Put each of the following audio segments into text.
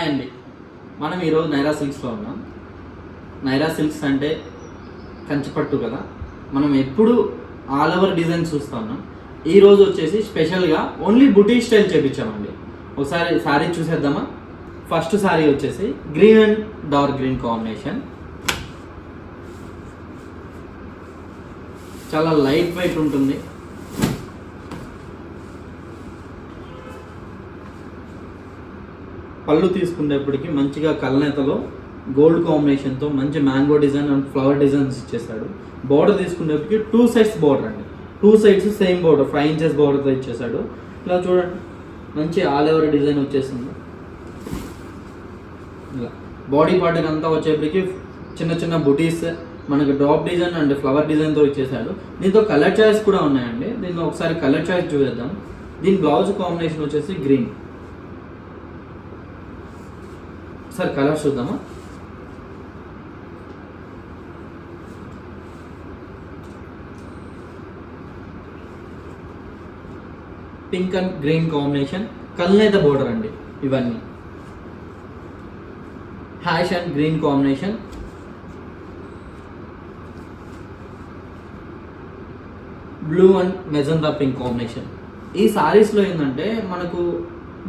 Hi అండి మనం ఈరోజు నైరా సిల్క్స్లో ఉన్నాం. నైరా సిల్క్స్ అంటే కంచిపట్టు కదా. మనం ఎప్పుడు ఆల్ ఓవర్ డిజైన్ చూస్తూ ఉన్నాం. ఈరోజు వచ్చేసి స్పెషల్గా ఓన్లీ బుటీ స్టైల్ చేపించామండి. ఒకసారి శారీ చూసేద్దామా? ఫస్ట్ శారీ వచ్చేసి green and dark green combination. చాలా లైట్ వెయిట్ ఉంటుంది. పళ్ళు తీసుకునేప్పటికి మంచిగా కలనేతలో గోల్డ్ కాంబినేషన్తో మంచి mango design and flower designs ఇచ్చేసాడు బార్డర్ తీసుకునేప్పటికి టూ సైడ్స్ బార్డర్ అండి. Two sides same border five inches బార్డర్తో ఇచ్చేసాడు ఇలా చూడండి మంచి ఆల్ ఓవర్ డిజైన్ వచ్చేసింది. ఇలా బాడీ పార్ట్కి అంతా వచ్చేప్పటికి చిన్న చిన్న బుటీస్ మనకి డ్రాప్ డిజైన్ అండ్ ఫ్లవర్ డిజైన్తో ఇచ్చేసాడు దీంతో కలర్ చాయిస్ కూడా ఉన్నాయండి. దీన్ని ఒకసారి కలర్ చాయిస్ చూద్దాం దీని బ్లౌజ్ కాంబినేషన్ వచ్చేసి గ్రీన్ ఒకసారి కలర్ చూద్దామా? Pink and green combination. కల్నేత border అండి ఇవన్నీ. Ash and green combination blue and magenta pink combination ఈ సారీస్లో ఏంటంటే మనకు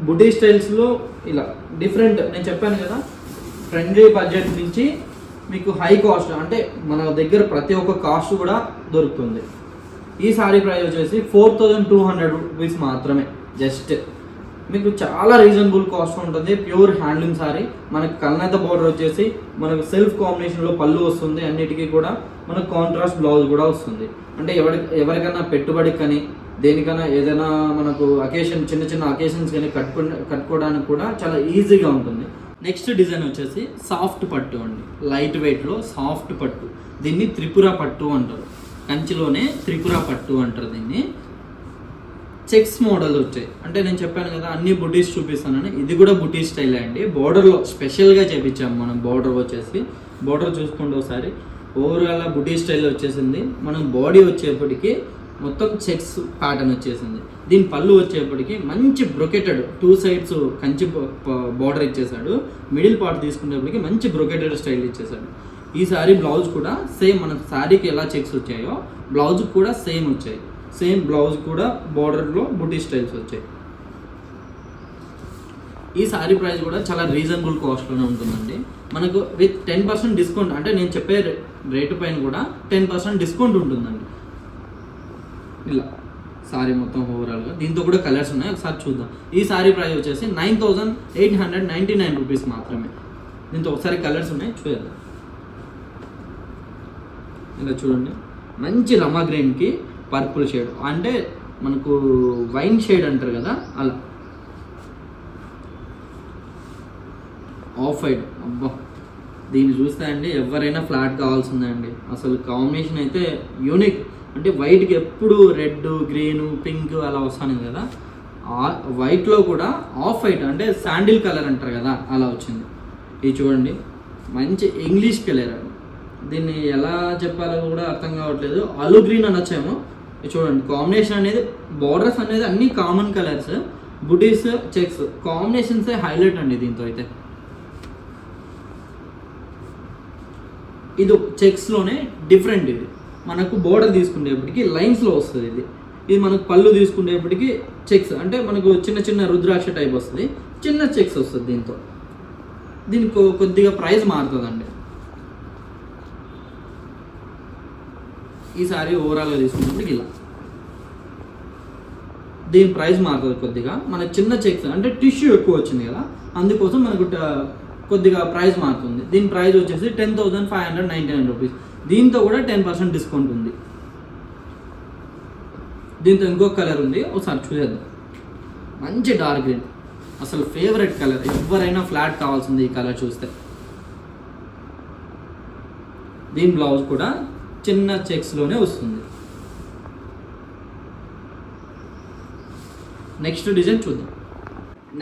బుటీ స్టైల్స్లో ఇలా డిఫరెంట్ నేను చెప్పాను కదా ఫ్రెండ్లీ బడ్జెట్ నుంచి మీకు హై కాస్ట్ అంటే మన దగ్గర ప్రతి ఒక్క కాస్ట్ కూడా దొరుకుతుంది. ఈ సారీ ప్రైస్ వచ్చేసి four thousand two hundred rupees మాత్రమే జస్ట్. మీకు చాలా రీజనబుల్ కాస్ట్ ఉంటుంది. ప్యూర్ హ్యాండ్లూమ్ సారీ మనకి కల్నేత బార్డర్ వచ్చేసి మనకు సెల్ఫ్ కాంబినేషన్లో పళ్ళు వస్తుంది. అన్నిటికీ కూడా మనకు కాంట్రాస్ట్ బ్లౌజ్ కూడా వస్తుంది. అంటే ఎవరి ఎవరికైనా పెట్టుబడికి కానీ దేనికైనా ఏదైనా మనకు అకేషన్ చిన్న చిన్న అకేషన్స్ కానీ కట్టుకో కట్టుకోవడానికి కూడా చాలా ఈజీగా ఉంటుంది. నెక్స్ట్ డిజైన్ వచ్చేసి సాఫ్ట్ పట్టు అండి. లైట్ వెయిట్లో సాఫ్ట్ పట్టు. దీన్ని త్రిపుర పట్టు అంటారు. కంచిలోనే త్రిపుర పట్టు అంటారు దీన్ని. చెక్స్ మోడల్ వచ్చాయి. అంటే నేను చెప్పాను కదా అన్ని బుటీస్ చూపిస్తానని. ఇది కూడా బుటీ స్టైల్ అండి. బార్డర్లో స్పెషల్గా చేపించాము మనం బార్డర్ వచ్చేసి. బార్డర్ చూసుకుంటే ఒకసారి. ఓవరాల్ బుటీ స్టైల్ వచ్చేసింది. మనం బాడీ వచ్చేప్పటికి మొత్తం చెక్స్ ప్యాటర్న్ వచ్చేసింది. దీని పళ్ళు వచ్చేప్పటికి మంచి brocaded two sides Kanchi border ఇచ్చేసాడు మిడిల్ పార్ట్ తీసుకునేప్పటికి మంచి బ్రొకెటెడ్ స్టైల్ ఇచ్చేసాడు ఈ సారీ బ్లౌజ్ కూడా సేమ్ మన శారీకి ఎలా చెక్స్ వచ్చాయో బ్లౌజ్ కూడా సేమ్ వచ్చాయి. సేమ్ బ్లౌజ్ కూడా బార్డర్లో బుటీ స్టైల్స్ వచ్చాయి. ఈ సారీ ప్రైస్ కూడా చాలా రీజనబుల్ కాస్ట్లోనే ఉంటుందండి. మనకు విత్ టెన్ పర్సెంట్ డిస్కౌంట్ అంటే నేను చెప్పే రే- రేటు పైన కూడా టెన్ పర్సెంట్ డిస్కౌంట్ ఉంటుందండి. ఇలా సారీ మొత్తం ఓవరాల్గా దీంతో కూడా కలర్స్ ఉన్నాయి ఒకసారి చూద్దాం. ఈ సారీ ప్రైస్ వచ్చేసి nine thousand eight hundred ninety nine rupees మాత్రమే. దీంతో ఒకసారి కలర్స్ ఉన్నాయి చూద్దాం. ఇలా చూడండి. మంచి రమా గ్రీన్కి పర్పుల్ షేడ్. అంటే మనకు వైన్ షేడ్ అంటారు కదా అలా. ఆఫ్ వైట్ అబ్బా. దీన్ని చూస్తే అండి ఎవరైనా ఫ్లాట్ కావాల్సిందండి. అసలు కాంబినేషన్ అయితే యూనిక్. అంటే వైట్కి ఎప్పుడు రెడ్ గ్రీన్ పింక్ అలా వస్తాను కదా ఆ వైట్లో కూడా ఆఫ్ వైట్ అంటే శాండిల్ కలర్ అంటారు కదా అలా వచ్చింది. ఇది చూడండి. మంచి ఇంగ్లీష్ కలర్. దీన్ని ఎలా చెప్పాలో కూడా అర్థం కావట్లేదు. అలు గ్రీన్ అనొచ్చేమో చూడండి కాంబినేషన్ అనేది బార్డర్స్ అనేది అన్ని కామన్ కలర్స్ బుటీస్ చెక్స్ కాంబినేషన్సే హైలైట్ అండి దీంతో అయితే. ఇది చెక్స్లోనే డిఫరెంట్ ఇది. మనకు బోర్డర్ తీసుకునేప్పటికి లైన్స్లో వస్తుంది ఇది. ఇది మనకు పళ్ళు తీసుకునేప్పటికి చెక్స్ అంటే మనకు చిన్న చిన్న రుద్రాక్ష టైప్ వస్తుంది. చిన్న చెక్స్ వస్తుంది దీంతో. దీనికి కొద్దిగా ప్రైస్ మారుతుందండి. ఈ సారీ ఓవరాల్గా తీసుకున్నప్పటికి ఇలా దీని ప్రైస్ మారుతుంది కొద్దిగా మన చిన్న చెక్స్ అంటే టిష్యూ ఎక్కువ వచ్చింది కదా అందుకోసం మనకు ట- కొద్దిగా ప్రైస్ మారుతుంది దీని ప్రైస్ వచ్చేసి ten thousand five hundred ninety nine rupees దీంతో కూడా టెన్ పర్సెంట్ డిస్కౌంట్ ఉంది. దీంతో ఇంకొక కలర్ ఉంది. ఒకసారి చూసేద్దాం. మంచి డార్క్ గ్రీన్ అసలు ఫేవరెట్ కలర్ ఎవరైనా ఫ్లాట్ కావాల్సింది ఈ కలర్ చూస్తే. దీని బ్లౌజ్ కూడా చిన్న చెక్స్లోనే వస్తుంది. నెక్స్ట్ డిజైన్ చూద్దాం.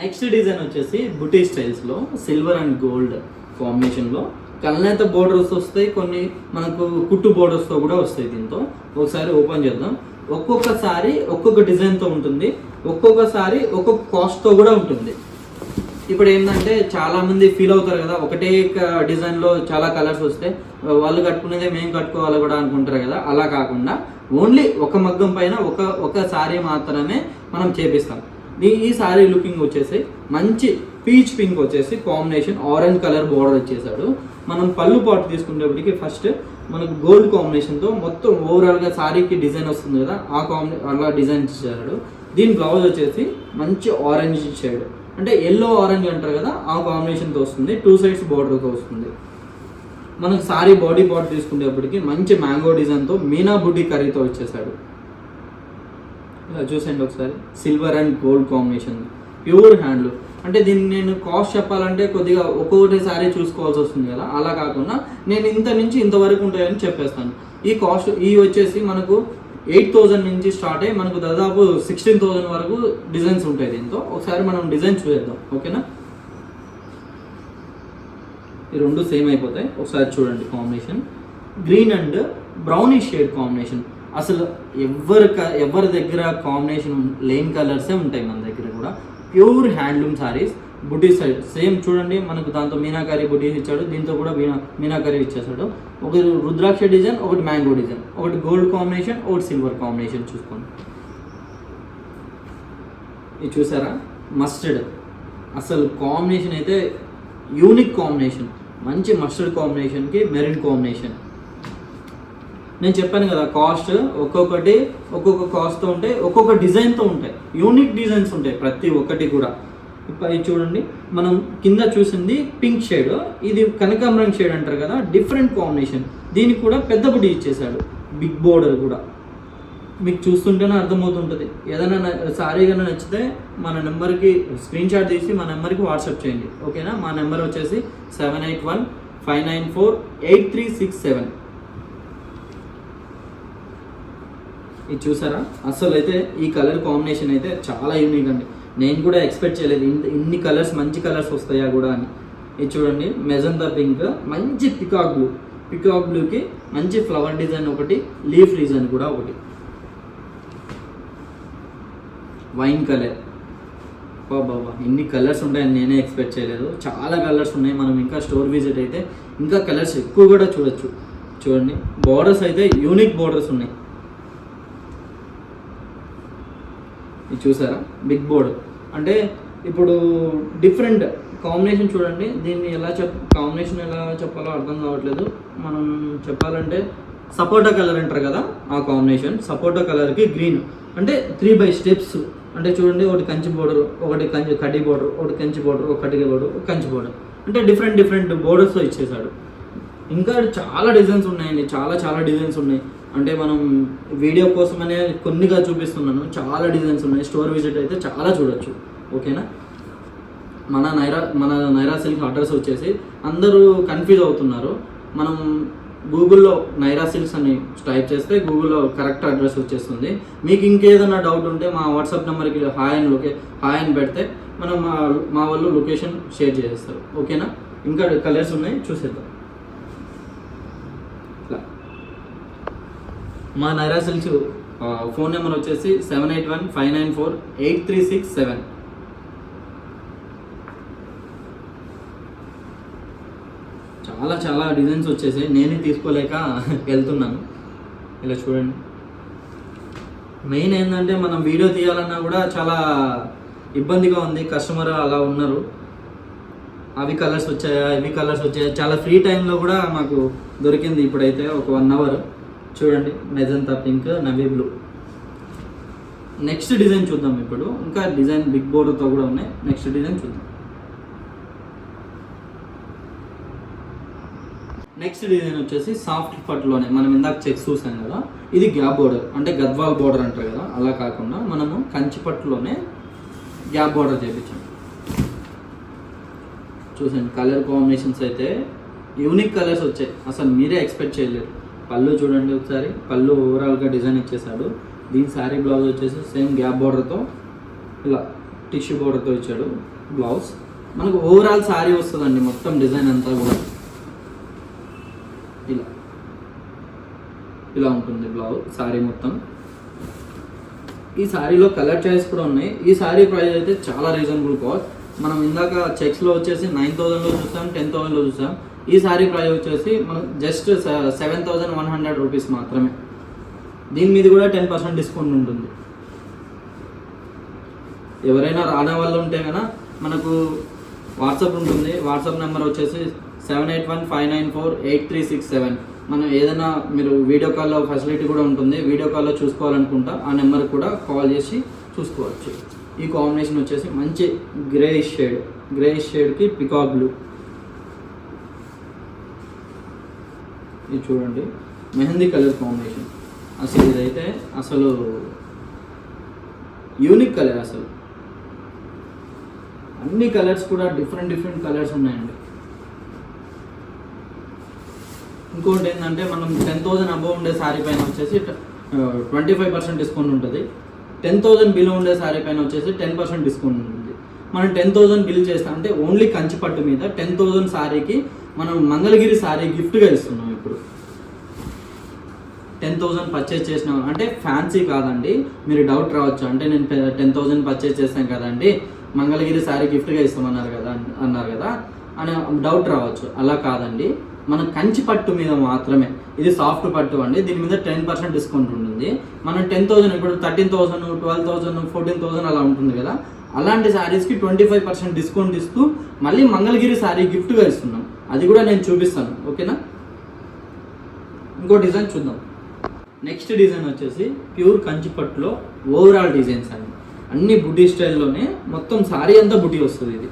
నెక్స్ట్ డిజైన్ వచ్చేసి బుటీ స్టైల్స్లో సిల్వర్ అండ్ గోల్డ్ కాంబినేషన్లో కళ్ళనేత బోర్డర్స్ వస్తాయి కొన్ని మనకు కుట్టు బోర్డర్స్తో కూడా వస్తాయి దీంతో. ఒకసారి ఓపెన్ చేద్దాం. ఒక్కొక్కసారి ఒక్కొక్క డిజైన్తో ఉంటుంది ఒక్కొక్కసారి ఒక్కొక్క కాస్ట్తో కూడా ఉంటుంది. ఇప్పుడు ఏంటంటే చాలా మంది ఫీల్ అవుతారు కదా. ఒకటే డిజైన్లో చాలా కలర్స్ వస్తే వాళ్ళు కట్టుకునేదే మేము కట్టుకోవాలి కూడా అనుకుంటారు కదా. అలా కాకుండా ఓన్లీ ఒక మగ్గం పైన ఒక ఒక సారీ మాత్రమే మనం చేపిస్తాం. ఈ ఈ సారీ లుకింగ్ వచ్చేసి మంచి పీచ్ పింక్ వచ్చేసి కాంబినేషన్ ఆరెంజ్ కలర్ బోర్డర్ వచ్చేసాడు. మనం పళ్ళు పాటు తీసుకునేప్పటికి ఫస్ట్ మనకు గోల్డ్ కాంబినేషన్తో మొత్తం ఓవరాల్గా సారీకి డిజైన్ వస్తుంది కదా. ఆ కాంబినే అలా డిజైన్ ఇచ్చాడు దీని బ్లౌజ్ వచ్చేసి మంచి ఆరెంజ్ షేడ్ అంటే ఎల్లో ఆరెంజ్ అంటారు కదా ఆ కాంబినేషన్తో వస్తుంది. టూ సైడ్స్ బార్డర్తో వస్తుంది. మనకు సారీ బాడీ పార్ట్ తీసుకునేప్పటికి మంచి మ్యాంగో డిజైన్తో మీనా బుడ్డి కర్రీతో వచ్చేసాడు. ఇలా చూసండి ఒకసారి. Silver and gold combination pure handloom అంటే దీన్ని నేను కాస్ట్ చెప్పాలంటే కొద్దిగా ఒక్కొక్కటి సారీ చూసుకోవాల్సి వస్తుంది కదా. అలా కాకుండా నేను ఇంత నుంచి ఇంతవరకు ఉంటాయని చెప్పేస్తాను. ఈ కాస్ట్ ఈ వచ్చేసి మనకు ఎయిట్ థౌజండ్ నుంచి స్టార్ట్ అయ్యి మనకు దాదాపు సిక్స్టీన్ థౌజండ్ వరకు డిజైన్స్ ఉంటాయి దీంతో. ఒకసారి మనం డిజైన్ చూద్దాం ఓకేనా? ఈ రెండు సేమ్ అయిపోతాయి. ఒకసారి చూడండి combination. Green and brownish shade combination. అసలు ఎవరి క- ఎవరి దగ్గర కాంబినేషన్ లేని కలర్సే ఉంటాయి మన దగ్గర కూడా. Pure handloom saris. బుటీ సైడ్. సేమ్ చూడండి మనకు దాంతో మీనాకారి బుటీస్ ఇచ్చాడు దీంతో కూడా మీనా మీనాకారి ఇచ్చేసాడు ఒకటి రుద్రాక్ష డిజైన్ ఒకటి మ్యాంగో డిజైన్. ఒకటి గోల్డ్ కాంబినేషన్ ఒకటి సిల్వర్ కాంబినేషన్ చూసుకోండి. ఇది చూసారా? మస్టర్డ్ అసలు కాంబినేషన్ అయితే యూనిక్ కాంబినేషన్. మంచి మస్టర్డ్ కాంబినేషన్కి మెరిన్ కాంబినేషన్ నేను చెప్పాను కదా కాస్ట్ ఒక్కొక్కటి ఒక్కొక్క కాస్ట్తో ఉంటాయి ఒక్కొక్క డిజైన్తో ఉంటాయి. యూనిక్ డిజైన్స్ ఉంటాయి ప్రతి ఒక్కటి కూడా. ఇది చూడండి. మనం కింద చూసింది పింక్ షేడ్. ఇది కనకాంబరం షేడ్ అంటారు కదా డిఫరెంట్ కాంబినేషన్. దీనికి కూడా పెద్ద బుడి ఇచ్చేసాడు బిగ్ బోర్డర్ కూడా. మీకు చూస్తుంటేనే అర్థమవుతుంటుంది. ఏదైనా సారీ కన్నా నచ్చితే మన నెంబర్కి స్క్రీన్ షాట్ తీసి మా నెంబర్కి వాట్సాప్ చేయండి. ఓకేనా? మా నెంబర్ వచ్చేసి seven eight one five nine four eight three six seven. ఇది చూసారా? అసలు అయితే ఈ కలర్ కాంబినేషన్ అయితే చాలా యూనిక్ అండి. నేను కూడా ఎక్స్పెక్ట్ చేయలేదు. ఇంత ఇన్ని కలర్స్ మంచి కలర్స్ వస్తాయా కూడా అని. ఇది చూడండి మెజంతా పింక్ మంచి పికాక్ బ్లూ పికాక్ బ్లూకి మంచి ఫ్లవర్ డిజైన్ ఒకటి లీఫ్ డిజైన్ కూడా ఒకటి. వైన్ కలర్ బాబా ఇన్ని కలర్స్ ఉంటాయని నేనే ఎక్స్పెక్ట్ చేయలేదు. చాలా కలర్స్ ఉన్నాయి. మనం ఇంకా స్టోర్ విజిట్ అయితే ఇంకా కలర్స్ ఎక్కువ కూడా చూడొచ్చు. చూడండి బోర్డర్స్ అయితే యూనిక్ బోర్డర్స్ ఉన్నాయి. ఇది చూసారా? బిగ్ బోర్డర్ అంటే ఇప్పుడు డిఫరెంట్ కాంబినేషన్ చూడండి. దీన్ని ఎలా చెప్ కాంబినేషన్ ఎలా చెప్పాలో అర్థం కావట్లేదు. మనం చెప్పాలంటే సపోటా కలర్ అంటారు కదా ఆ కాంబినేషన్. సపోటా కలర్కి గ్రీన్. అంటే త్రీ బై స్టెప్స్ అంటే చూడండి ఒకటి కంచి బోర్డర్ ఒకటి కంచి కడ్డీ బోర్డర్ ఒకటి కంచి బోర్డర్ ఒక కటిక బోర్డర్ ఒక కంచి బోర్డర్ అంటే డిఫరెంట్ డిఫరెంట్ బోర్డర్స్తో ఇచ్చేసాడు ఇంకా చాలా డిజైన్స్ ఉన్నాయండి. చాలా చాలా డిజైన్స్ ఉన్నాయి. అంటే మనం వీడియో కోసమనే కొన్నిగా చూపిస్తున్నాను. చాలా డిజైన్స్ ఉన్నాయి. స్టోర్ విజిట్ అయితే చాలా చూడొచ్చు. ఓకేనా? మన నైరా మన నైరా సిల్క్ అడ్రస్ వచ్చేసి అందరూ కన్ఫ్యూజ్ అవుతున్నారు. మనం గూగుల్లో నైరా సిల్క్స్ అని టైప్ చేస్తే గూగుల్లో కరెక్ట్ అడ్రస్ వచ్చేస్తుంది. మీకు ఇంకేదైనా డౌట్ ఉంటే మా వాట్సాప్ నెంబర్కి హాయ్ అని లొకే హాయ్ అని పెడితే మనం మా మా వాళ్ళు లొకేషన్ షేర్ చేసేస్తారు. ఓకేనా? ఇంకా కలర్స్ ఉన్నాయి. చూసేద్దాం. మా నైరా ఫోన్ నెంబర్ వచ్చేసి seven eight one five nine four eight three six seven. చాలా చాలా డిజైన్స్ వచ్చేసాయి. నేనే తీసుకోలేక వెళ్తున్నాను. ఇలా చూడండి. మెయిన్ ఏంటంటే మనం వీడియో తీయాలన్నా కూడా చాలా ఇబ్బందిగా ఉంది. కస్టమర్ అలా ఉన్నారు. అవి కలర్స్ వచ్చాయా? ఇవి కలర్స్ వచ్చాయా? చాలా ఫ్రీ టైంలో కూడా మాకు దొరికింది ఇప్పుడైతే ఒక వన్ అవర్. చూడండి magenta pink navy blue. Next design చూద్దాం ఇప్పుడు. ఇంకా డిజైన్ బిగ్ బోర్డుతో కూడా ఉన్నాయి. నెక్స్ట్ డిజైన్ చూద్దాం. నెక్స్ట్ డిజైన్ వచ్చేసి సాఫ్ట్ పట్లోనే మనం ఇందాక చెక్స్ చూసాం కదా ఇది గ్యాప్ బోర్డర్. అంటే గద్వాల్ బోర్డర్ అంటారు కదా అలా కాకుండా మనము కంచి పట్టులోనే గ్యాప్ బోర్డర్ చేయించాం చూసండి కలర్ కాంబినేషన్స్ అయితే యూనిక్ కలర్స్ వచ్చాయి. అసలు మీరే ఎక్స్పెక్ట్ చేయలేరు. పళ్ళు చూడండి ఒకసారి. పళ్ళు ఓవరాల్గా డిజైన్ ఇచ్చేసాడు దీని శారీ బ్లౌజ్ వచ్చేసి సేమ్ గ్యాప్ బోర్డర్తో ఇలా టిష్యూ బోర్డర్తో ఇచ్చాడు బ్లౌజ్ మనకు ఓవరాల్ శారీ వస్తుందండి మొత్తం డిజైన్ అంతా కూడా. ఇలా. ఇలా ఉంటుంది బ్లౌజ్ శారీ మొత్తం. ఈ శారీలో కలర్ చాయిస్ కూడా ఉన్నాయి. ఈ శారీ ప్రైస్ అయితే చాలా రీజనబుల్ కాస్ట్ మనం ఇందాక చెక్స్లో వచ్చేసి నైన్ థౌజండ్లో చూసాం టెన్ థౌజండ్లో చూసాం. ఈ సారీ ప్రైస్ వచ్చేసి మనం just seven thousand one hundred rupees మాత్రమే. దీని మీద కూడా టెన్ పర్సెంట్ డిస్కౌంట్ ఉంటుంది. ఎవరైనా రాని వాళ్ళు ఉంటే కనుక మనకు వాట్సాప్ ఉంటుంది. వాట్సాప్ నెంబర్ వచ్చేసి seven eight one five nine four eight three six seven మనం ఏదైనా మీరు వీడియో కాల్లో ఫెసిలిటీ కూడా ఉంటుంది. వీడియో కాల్లో చూసుకోవాలనుకుంటా ఆ నెంబర్ కూడా కాల్ చేసి చూసుకోవచ్చు. ఈ కాంబినేషన్ వచ్చేసి మంచి గ్రే షేడ్ గ్రే షేడ్కి పికాక్ బ్లూ ఇది చూడండి. Mehndi colour combination. అసలు ఇదైతే అసలు యూనిక్ కలర్ అసలు. అన్ని కలర్స్ కూడా డిఫరెంట్ డిఫరెంట్ కలర్స్ ఉన్నాయండి. ఇంకోటి ఏంటంటే మనం టెన్ థౌజండ్ అబవ్ ఉండే శారీ పైన వచ్చేసి ట్వంటీ ఫైవ్ పర్సెంట్ డిస్కౌంట్ ఉంటుంది. టెన్ థౌజండ్ బిలో ఉండే శారీ పైన వచ్చేసి టెన్ పర్సెంట్ డిస్కౌంట్ ఉంటుంది. మనం టెన్ థౌజండ్ బిల్ చేస్తాం అంటే ఓన్లీ కంచి పట్టు మీద టెన్ థౌజండ్ శారీకి మనం మంగళగిరి శారీ గిఫ్ట్గా ఇస్తున్నాం. ఇప్పుడు. టెన్ థౌజండ్ పర్చేస్ చేసిన అంటే ఫ్యాన్సీ కాదండి. మీరు డౌట్ రావచ్చు. అంటే నేను టెన్ థౌజండ్ పర్చేస్ చేస్తాను కదండి. మంగళగిరి శారీ గిఫ్ట్గా ఇస్తామన్నారు కదా అన్నారు కదా. అని డౌట్ రావచ్చు. అలా కాదండి. మన కంచి పట్టు మీద మాత్రమే. ఇది సాఫ్ట్ పట్టు అండి. దీని మీద టెన్ పర్సెంట్ డిస్కౌంట్ ఉంటుంది. మనం టెన్ థౌసండ్ ఇప్పుడు thirteen thousand twelve thousand fourteen thousand అలా ఉంటుంది కదా. అలాంటి శారీస్కి ట్వంటీ ఫైవ్ పర్సెంట్ డిస్కౌంట్ ఇస్తూ మళ్ళీ మంగళగిరి శారీ గిఫ్ట్గా ఇస్తున్నాం. అది కూడా నేను చూపిస్తాను. ఓకేనా? ఇంకో డిజైన్ చూద్దాం. నెక్స్ట్ డిజైన్ వచ్చేసి ప్యూర్ కంచిపట్టులో ఓవరాల్ డిజైన్స్ అండి. అన్ని బుటీ స్టైల్లోనే మొత్తం సారీ అంతా బుటీ వస్తుంది ఇది.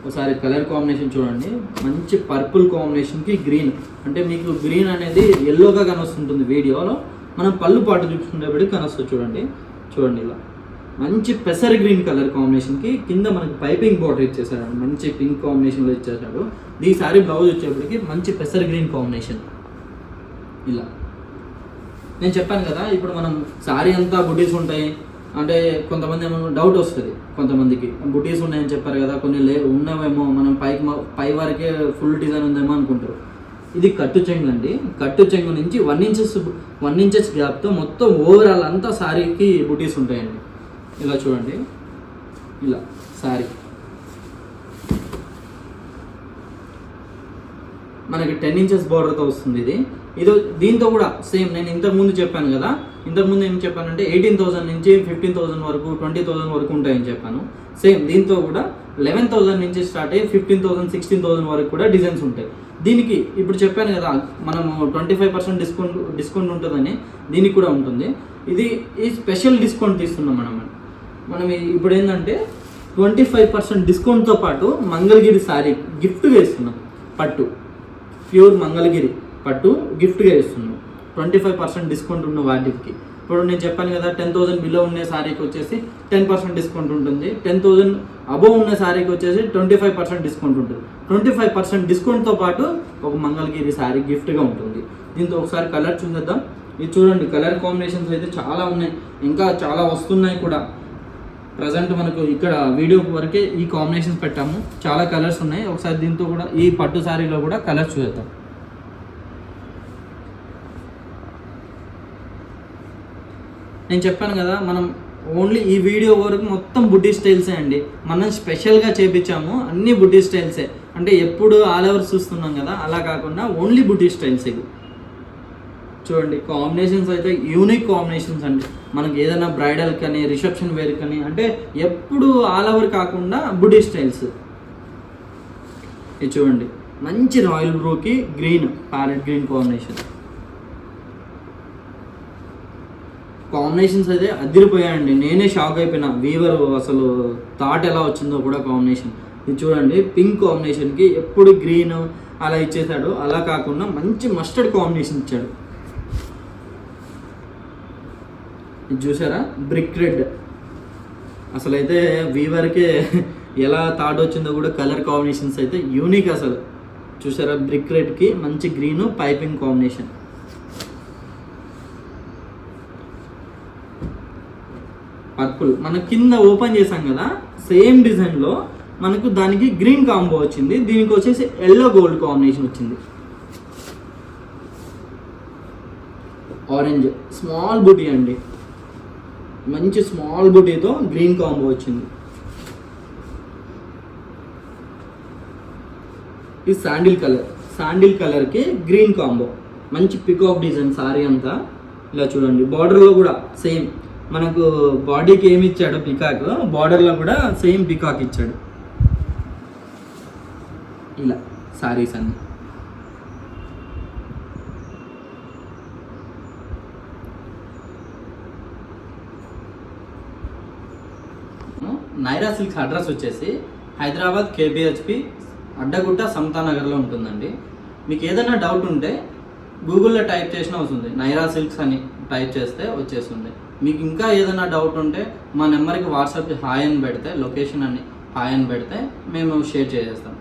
ఒకసారి కలర్ కాంబినేషన్ చూడండి. మంచి పర్పుల్ కాంబినేషన్కి గ్రీన్. అంటే మీకు గ్రీన్ అనేది ఎల్లోగా కనొస్తుంటుంది వీడియోలో. మనం పళ్ళు పాటు చూపించుకునేప్పటికి కనొస్తుంది చూడండి. చూడండి ఇలా. మంచి పెసర్ గ్రీన్ కలర్ కాంబినేషన్కి కింద మనకి పైపింగ్ బార్డర్ ఇచ్చేసాడు మంచి పింక్ కాంబినేషన్లో ఇచ్చేసాడు ఈ సారీ బ్లౌజ్ వచ్చేప్పటికి మంచి పెసర్ గ్రీన్ కాంబినేషన్. ఇలా. నేను చెప్పాను కదా ఇప్పుడు మనం సారీ అంతా బుటీస్ ఉంటాయి. అంటే కొంతమంది ఏమో డౌట్ వస్తుంది కొంతమందికి. బుటీస్ ఉన్నాయని చెప్పారు కదా కొన్ని లే ఉన్నావేమో మనం పైకి పై వరకే ఫుల్ డిజైన్ ఉందేమో అనుకుంటారు. ఇది కట్టు చెంగు అండి. కట్టు చెంగు నుంచి వన్ ఇంచెస్ వన్ ఇంచెస్ గ్యాప్తో మొత్తం ఓవరాల్ అంతా సారీకి బుటీస్ ఉంటాయండి. ఇలా చూడండి. ఇలా సారీ మనకి టెన్ ఇంచెస్ బార్డర్తో వస్తుంది ఇది. ఇదో దీంతో కూడా సేమ్ నేను ఇంతకుముందు చెప్పాను కదా. ఇంతకుముందు ఏం చెప్పానంటే ఎయిటీన్ థౌసండ్ నుంచి ఫిఫ్టీన్ థౌసండ్ వరకు ట్వంటీ థౌసండ్ వరకు ఉంటాయని చెప్పాను. సేమ్ దీంతో కూడా లెవెన్ థౌసండ్ నుంచి స్టార్ట్ అయ్యి ఫిఫ్టీన్ థౌసండ్ సిక్స్టీన్ థౌసండ్ వరకు కూడా డిజైన్స్ ఉంటాయి. దీనికి ఇప్పుడు చెప్పాను కదా మనము twenty five percent discount discount ఉంటుందని దీనికి కూడా ఉంటుంది. ఇది ఈ స్పెషల్ డిస్కౌంట్ తీస్తున్నాం మనం. మనం ఇప్పుడు ఏంటంటే ట్వంటీ ఫైవ్ పర్సెంట్ డిస్కౌంట్తో పాటు మంగళగిరి శారీ గిఫ్ట్గా ఇస్తున్నాం పట్టు. ప్యూర్ మంగళగిరి. పట్టు గిఫ్ట్గా ఇస్తున్నాం. ట్వంటీ ఫైవ్ పర్సెంట్ డిస్కౌంట్ ఉన్న వాటికి. ఇప్పుడు నేను చెప్పాను కదా టెన్ థౌసండ్ బిలో ఉన్న శారీకి వచ్చేసి టెన్ పర్సెంట్ డిస్కౌంట్ ఉంటుంది. టెన్ థౌసండ్ అబోవ్ ఉన్న శారీకి వచ్చేసి ట్వంటీ ఫైవ్ పర్సెంట్ డిస్కౌంట్ ఉంటుంది. ట్వంటీ ఫైవ్ పర్సెంట్ డిస్కౌంట్తో పాటు ఒక మంగళగిరి శారీ గిఫ్ట్గా ఉంటుంది. దీంతో ఒకసారి కలర్ చూసేద్దాం. ఇది చూడండి కలర్ కాంబినేషన్స్ అయితే చాలా ఉన్నాయి. ఇంకా చాలా వస్తున్నాయి కూడా. ప్రజెంట్ మనకు ఇక్కడ వీడియో వరకే ఈ కాంబినేషన్స్ పెట్టాము. చాలా కలర్స్ ఉన్నాయి. ఒకసారి దీంతో కూడా ఈ పట్టు శారీలో కూడా కలర్స్ చూద్దాం నేను చెప్పాను కదా మనం ఓన్లీ ఈ వీడియో వరకు మొత్తం బుడ్డీ స్టైల్సే అండి. మనం స్పెషల్గా చేపించాము అన్ని బుడ్డీ స్టైల్సే. అంటే ఎప్పుడు ఆల్ ఓవర్ చూస్తున్నాం కదా అలా కాకుండా ఓన్లీ బుడ్డీ స్టైల్స్ ఇవి. చూడండి కాంబినేషన్స్ అయితే యూనిక్ కాంబినేషన్స్ అండి. మనకి ఏదైనా బ్రైడల్ కానీ రిసెప్షన్ వేర్ కానీ అంటే ఎప్పుడు ఆల్ ఓవర్ కాకుండా బుడీ స్టైల్స్. ఇది చూడండి మంచి royal బ్రూకి green parrot green combination combinations అయితే అదిరిపోయాయండి. నేనే షాక్ అయిపోయినా. వీవర్ అసలు థాట్ ఎలా వచ్చిందో కూడా కాంబినేషన్ ఇది చూడండి పింక్ కాంబినేషన్కి ఎప్పుడు గ్రీన్ అలా ఇచ్చేసాడు. అలా కాకుండా మంచి మస్టర్డ్ కాంబినేషన్ ఇచ్చాడు. ఇది చూసారా? బ్రిక్ రెడ్ అసలు అయితే వీవర్కే ఎలా థాట్ వచ్చిందో కూడా కలర్ కాంబినేషన్స్ అయితే యూనిక్ అసలు. చూసారా? బ్రిక్ రెడ్కి మంచి గ్రీను పైపింగ్ కాంబినేషన్ పర్పుల్. మనం కింద ఓపెన్ చేసాం కదా సేమ్ డిజైన్లో మనకు దానికి గ్రీన్ కాంబో వచ్చింది దీనికి వచ్చేసి ఎల్లో గోల్డ్ కాంబినేషన్ వచ్చింది. ఆరెంజ్ స్మాల్ బుటీ అండి. మంచి స్మాల్ బుటీతో గ్రీన్ కాంబో వచ్చింది. ఇది శాండిల్ కలర్ శాండిల్ కలర్కి గ్రీన్ కాంబో. మంచి పికాక్ డిజైన్ సారీ అంతా. ఇలా చూడండి బార్డర్లో కూడా సేమ్. మనకు బాడీకి ఏమి ఇచ్చాడు పికాక్ బార్డర్లో కూడా సేమ్ పికాక్ ఇచ్చాడు. ఇలా సారీస్ అన్ని. నైరా సిల్క్ అడ్రస్ వచ్చేసి హైదరాబాద్ కేబిహెచ్పి అడ్డగుట్ట సమతానగర్లో ఉంటుందండి. మీకు ఏదైనా డౌట్ ఉంటే గూగుల్లో టైప్ చేసిన వస్తుంది నైరా సిల్క్స్ అని టైప్ చేస్తే వచ్చేస్తుంది. మీకు ఇంకా ఏదైనా డౌట్ ఉంటే మా నెంబర్కి వాట్సాప్ హాయ్ అని పెడితే లొకేషన్ అని హాయ్ అని పెడితే మేము షేర్ చేసేస్తాం.